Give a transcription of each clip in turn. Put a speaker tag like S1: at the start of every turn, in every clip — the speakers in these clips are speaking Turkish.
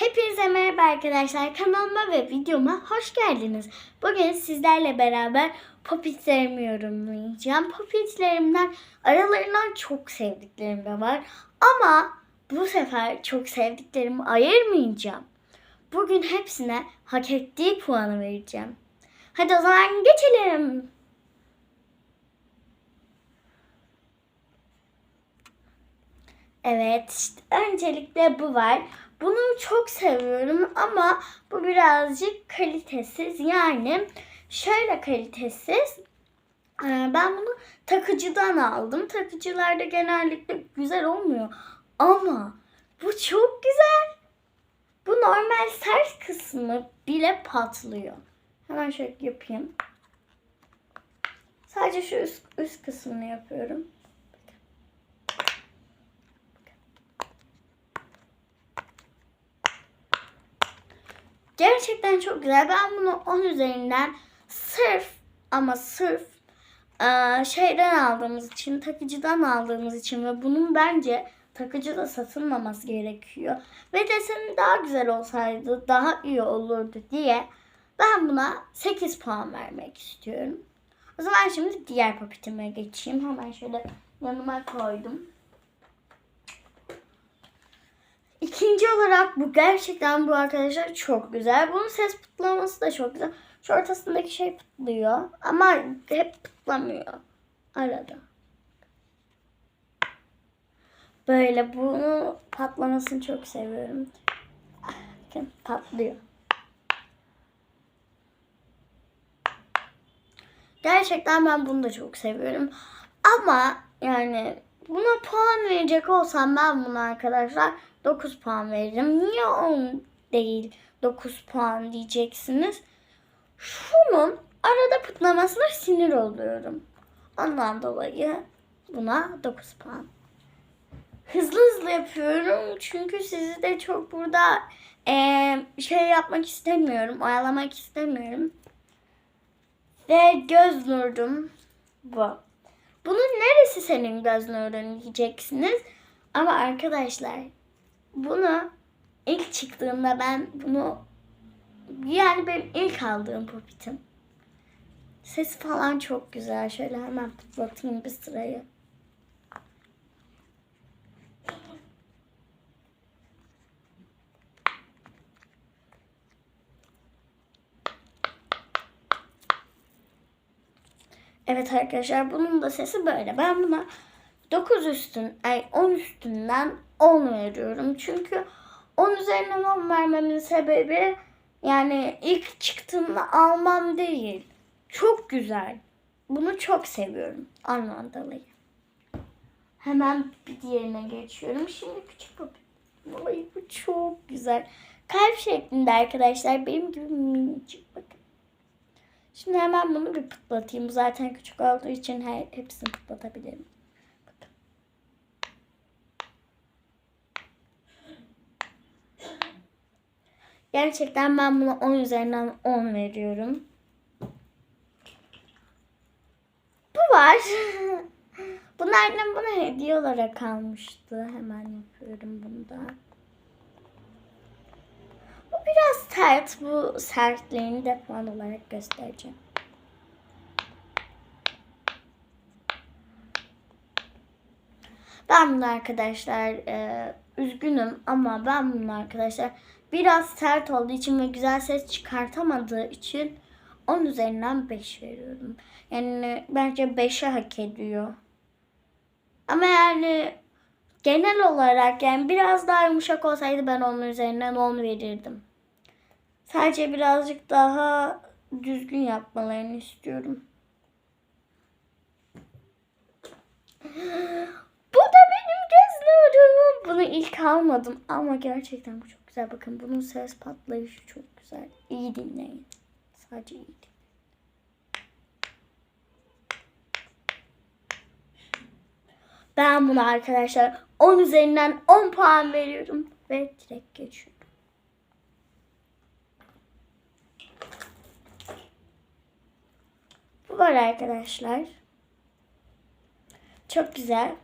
S1: Hepinize merhaba arkadaşlar. Kanalıma ve videoma hoş geldiniz. Bugün sizlerle beraber popitlerimi yorumlayacağım. Popitlerimden aralarından çok sevdiklerim de var. Ama bu sefer çok sevdiklerimi ayırmayacağım. Bugün hepsine hak ettiği puanı vereceğim. Hadi o zaman geçelim. Evet, işte öncelikle bu var. Bunu çok seviyorum ama bu birazcık kalitesiz. Yani şöyle kalitesiz. Ee, Ben bunu takıcıdan aldım. Takıcılarda genellikle güzel olmuyor. Ama bu çok güzel. Bu normal sert kısmı bile patlıyor. Hemen şöyle yapayım. Sadece şu üst, üst kısmını yapıyorum. Gerçekten çok güzel. Ben bunu 10 üzerinden sırf ama sırf eee, şeyden aldığımız için, takıcıdan aldığımız için ve bunun bence takıcıda satılmaması gerekiyor. Ve deseni daha güzel olsaydı daha iyi olurdu diye ben buna 8 puan vermek istiyorum. O zaman şimdi diğer popitime geçeyim. Hemen şöyle yanıma koydum. İkinci olarak bu gerçekten bu arkadaşlar çok güzel. Bunun ses pıtlaması da çok güzel. Şu ortasındaki şey pıtlıyor ama hep pıtlamıyor arada. Böyle bunu patlamasını çok seviyorum. Bakın patlıyor. Gerçekten ben bunu da çok seviyorum. Ama yani buna puan verecek olsam ben buna arkadaşlar 9 puan veririm. Niye 10 değil 9 puan diyeceksiniz. Şunun arada pıtlamasına sinir oluyorum. Ondan dolayı buna 9 puan. Hızlı hızlı yapıyorum çünkü sizi de çok burada eee, şey yapmak istemiyorum, oyalamak istemiyorum. Ve göz nurdum bu. Bunun neresi senin göz nurun diyeceksiniz. Ama arkadaşlar bunu ilk çıktığında ben bunu yani benim ilk aldığım popitim. Sesi falan çok güzel. Şöyle hemen pıtlatayım bir sırayı. Evet arkadaşlar bunun da sesi böyle. Ben buna 9 üstün, ay 10 üstünden 10 veriyorum. Çünkü 10 üzerinden 10 vermemin sebebi yani ilk çıktığında almam değil. Çok güzel. Bunu çok seviyorum. Ondan dolayı. Hemen bir diğerine geçiyorum. Şimdi küçük popit. Vallahi bu çok güzel. Kalp şeklinde arkadaşlar. Benim gibi minicik bakın. Şimdi hemen bunu bir pıtlatayım. Zaten küçük olduğu için her, hepsini pıtlatabilirim. Gerçekten ben buna 10 üzerinden 10 veriyorum. Bu var. Annem bana hediye olarak almıştı. Hemen yapıyorum bunu da. Bu biraz sert. Bu sertliğini de puan olarak göstereceğim. Ben bunu arkadaşlar e, üzgünüm ama ben bunu arkadaşlar biraz sert olduğu için ve güzel ses çıkartamadığı için 10 üzerinden 5 veriyorum. Yani bence 5'e hak ediyor. Ama yani genel olarak yani biraz daha yumuşak olsaydı ben onun üzerinden 10 verirdim. Sadece birazcık daha düzgün yapmalarını istiyorum. Bu da benim göz nurum. Bunu ilk almadım ama gerçekten bu çok güzel. Bakın bunun ses patlayışı çok güzel. İyi dinleyin. Sadece iyi dinleyin. Ben buna arkadaşlar 10 üzerinden 10 puan veriyorum ve direkt geçiyorum. Bu var arkadaşlar. Çok güzel.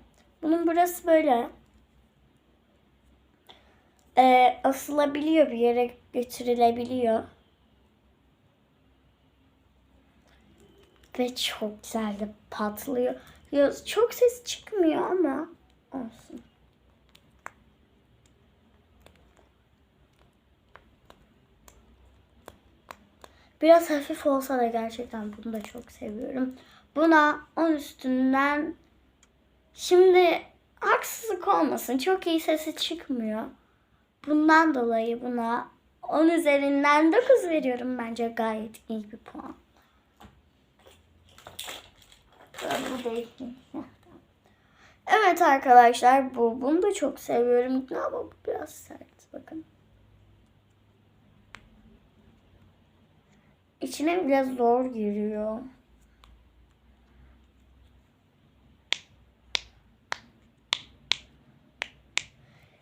S1: Bunun burası böyle. e, asılabiliyor bir yere götürülebiliyor. Ve çok güzel de patlıyor. Ya, çok ses çıkmıyor ama olsun. Biraz hafif olsa da gerçekten bunu da çok seviyorum. Buna 10 üstünden şimdi haksızlık olmasın. Çok iyi sesi çıkmıyor. Bundan dolayı buna 10 üzerinden 9 veriyorum. Bence gayet iyi bir puan. Evet arkadaşlar bu. Bunu da çok seviyorum. Ama bu biraz sert. Bakın. İçine biraz zor giriyor.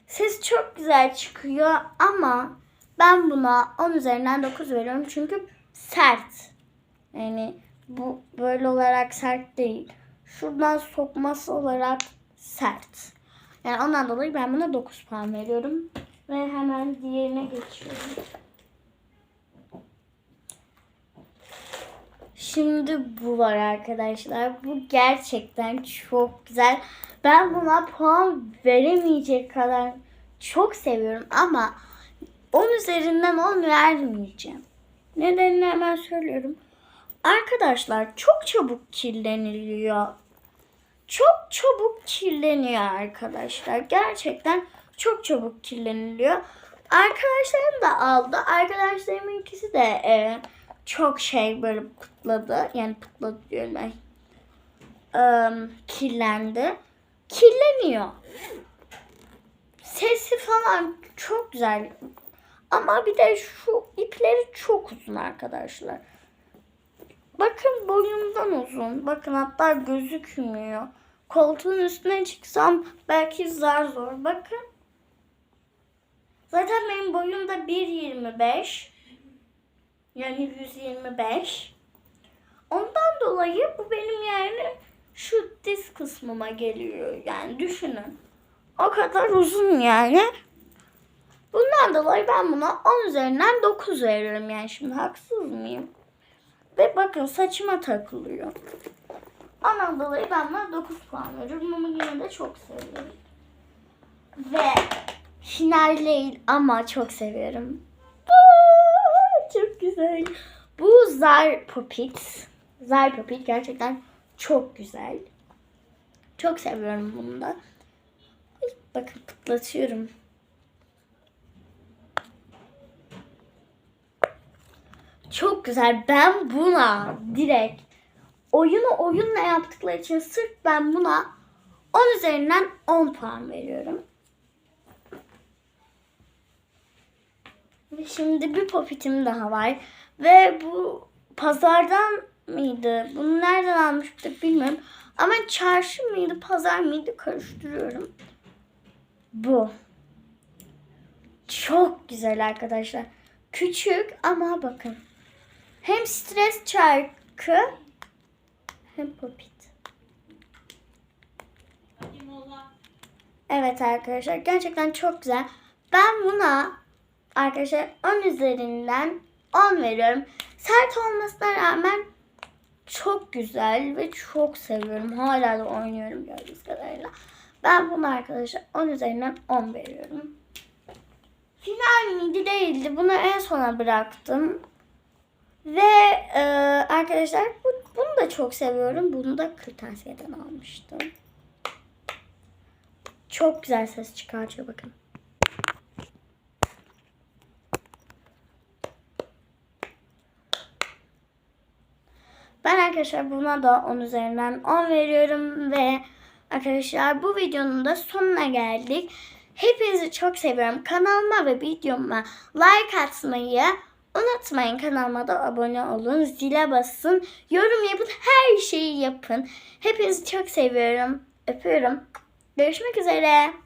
S1: Ses çok güzel çıkıyor ama ben buna 10 üzerinden 9 veriyorum çünkü sert. Yani bu böyle olarak sert değil. Şuradan sokması olarak sert. Yani ondan dolayı ben buna 9 puan veriyorum. Ve hemen diğerine geçiyorum. Şimdi bu var arkadaşlar. Bu gerçekten çok güzel. Ben buna puan veremeyecek kadar çok seviyorum ama 10 üzerinden 10 vermeyeceğim. Nedenini hemen söylüyorum. Arkadaşlar çok çabuk kirleniliyor. Çok çabuk kirleniyor arkadaşlar. Gerçekten çok çabuk kirleniliyor. Arkadaşlarım da aldı. Arkadaşlarımın ikisi de e, çok şey böyle pıtladı. Yani pıtladı diyorum ben. E, kirlendi. Kirleniyor. Sesi falan çok güzel. Ama bir de şu ipleri çok uzun arkadaşlar. Bakın boyumdan uzun. Bakın hatta gözükmüyor. Koltuğun üstüne çıksam belki zar zor. Bakın. Zaten benim boyum da 1.25. Yani 125. Ondan dolayı bu benim yani şu diz kısmıma geliyor. Yani düşünün. O kadar uzun yani. Bundan dolayı ben buna 10 üzerinden 9 veriyorum. Yani şimdi haksız mıyım? Ve bakın saçıma takılıyor. Ondan dolayı ben buna 9 puan veriyorum ama yine de çok seviyorum. Ve final değil ama çok seviyorum. Aa, çok güzel. Bu Zar Popit. Zar Popit gerçekten çok güzel. Çok seviyorum bunu da. Bakın pıtlatıyorum. Çok güzel. Ben buna direkt oyunu oyunla yaptıkları için sırf ben buna 10 üzerinden 10 puan veriyorum. Şimdi bir popitim daha var. Ve bu pazardan mıydı? Bunu nereden almıştık bilmiyorum. Ama çarşı mıydı, pazar mıydı karıştırıyorum. Bu. Çok güzel arkadaşlar. Küçük ama bakın. Hem stres çarkı hem popit. Evet arkadaşlar gerçekten çok güzel. Ben buna arkadaşlar 10 üzerinden 10 veriyorum. Sert olmasına rağmen çok güzel ve çok seviyorum. Hala da oynuyorum gördüğünüz kadarıyla. Ben buna arkadaşlar 10 üzerinden 10 veriyorum. Final miydi değildi. Bunu en sona bıraktım. Ve e, arkadaşlar bu, bunu da çok seviyorum. Bunu da kırtasiyeden almıştım. Çok güzel ses çıkartıyor bakın. Ben arkadaşlar buna da 10 üzerinden 10 veriyorum ve arkadaşlar bu videonun da sonuna geldik. Hepinizi çok seviyorum. Kanalıma ve videoma like atmayı unutmayın. Kanalıma da abone olun. Zile basın. Yorum yapın. Her şeyi yapın. Hepinizi çok seviyorum. Öpüyorum. Görüşmek üzere.